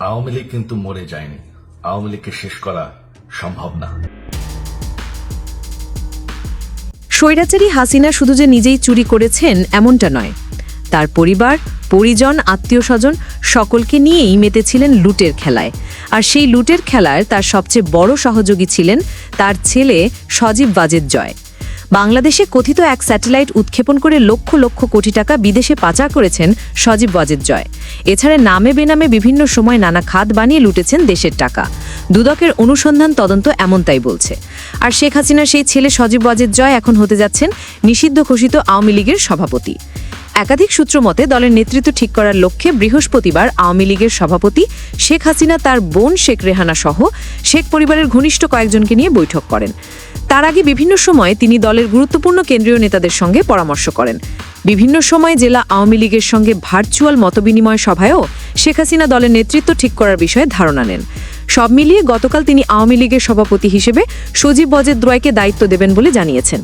আওয়ামী লীগ কিন্তু মরে যায়নি। আওয়ামী লীগকে শেষ করা সম্ভব না। স্বৈরাচারী হাসিনা শুধু যে নিজেই চুরি করেছেন, এমনটা নয়। তার পরিবার, পরিজন আত্মীয় স্বজন সকলকে নিয়েই মেতেছিলেন লুটের খেলায়। আর সেই লুটের খেলার তার সবচেয়ে বড় সহযোগী ছিলেন তার ছেলে সজীব ওয়াজেদ জয়। বাংলাদেশে কথিত এক স্যাটেলাইট উৎক্ষেপণ করে লক্ষ লক্ষ কোটি টাকা বিদেশে পাচার করেছেন সজীব ওয়াজেদ জয়। এছাড়া নামে বেনামে বিভিন্ন সময় নানা খাত বানিয়ে লুটেছেন দেশের টাকা। দুদকের অনুসন্ধান তদন্ত এমনটাই বলছে। আর শেখ হাসিনার সেই ছেলে সজীব ওয়াজেদ জয় এখন হতে যাচ্ছেন নিষিদ্ধ ঘোষিত আওয়ামী লীগের সভাপতি। একাধিক সূত্র মতে দলের নেতৃত্ব ঠিক করার লক্ষ্যে বৃহস্পতিবার আওয়ামী লীগের সভাপতি শেখ হাসিনা তার বোন শেখ রেহানা সহ শেখ পরিবারের ঘনিষ্ঠ কয়েকজনকে নিয়ে বৈঠক করেন। তার আগে বিভিন্ন সময়ে তিনি দলের গুরুত্বপূর্ণ কেন্দ্রীয় নেতাদের সঙ্গে পরামর্শ করেন। বিভিন্ন সময় জেলা আওয়ামী লীগের সঙ্গে ভার্চুয়াল মতবিনিময় সভায়ও শেখ হাসিনা দলের নেতৃত্ব ঠিক করার বিষয়ে ধারণা নেন। সব মিলিয়ে গতকাল তিনি আওয়ামী লীগের সভাপতি হিসেবে সজীব ওয়াজেদ দ্রয়কে দায়িত্ব দেবেন বলে জানিয়েছেন।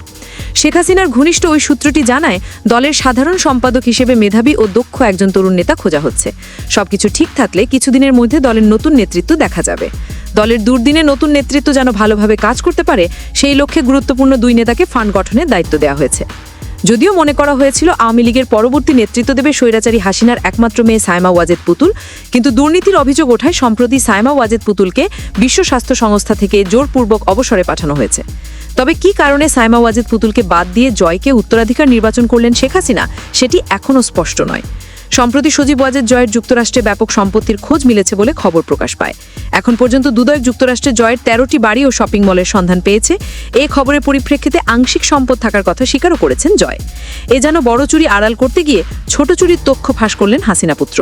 শেখ হাসিনার ঘনিষ্ঠ ওই সূত্রটি জানায়, দলের সাধারণ সম্পাদক হিসেবে মেধাবী ও দক্ষ একজন তরুণ নেতা খোঁজা হচ্ছে। সবকিছু ঠিক থাকলে কিছুদিনের মধ্যে দলের নতুন নেতৃত্ব দেখা যাবে। দলের দুর্দিনে নতুন নেতৃত্ব যেন ভালোভাবে কাজ করতে পারে, সেই লক্ষ্যে গুরুত্বপূর্ণ দুই নেতাকে ফান্ড গঠনের দায়িত্ব দেওয়া হয়েছে। যদিও মনে করা হয়েছিল আওয়ামী লীগের পরবর্তী নেতৃত্ব দেবে স্বৈরাচারী হাসিনার একমাত্র মেয়ে সায়মা ওয়াজেদ পুতুল, কিন্তু দুর্নীতির অভিযোগ ওঠায় সম্প্রতি সায়মা ওয়াজেদ পুতুলকে বিশ্ব স্বাস্থ্য সংস্থা থেকে জোরপূর্বক অবসরে পাঠানো হয়েছে। তবে কি কারণে সায়মা ওয়াজেদ পুতুলকে বাদ দিয়ে জয়কে উত্তরাধিকার নির্বাচন করলেন শেখ হাসিনা, সেটি এখনও স্পষ্ট নয়। সম্প্রতি সজীব ওয়াজেদ জয়ের যুক্তরাষ্ট্রে ব্যাপক সম্পত্তির খোঁজ মিলেছে বলে খবর প্রকাশ পায়। এখন পর্যন্ত দুদক যুক্তরাষ্ট্রে জয়ের তেরোটি বাড়ি ও শপিং মলের সন্ধান পেয়েছে। এই খবরের পরিপ্রেক্ষিতে আংশিক সম্পদ থাকার কথা স্বীকারও করেছেন জয়। এ যেন বড় চুরি আড়াল করতে গিয়ে ছোট চুরির তথ্য ফাঁস করলেন হাসিনা পুত্র।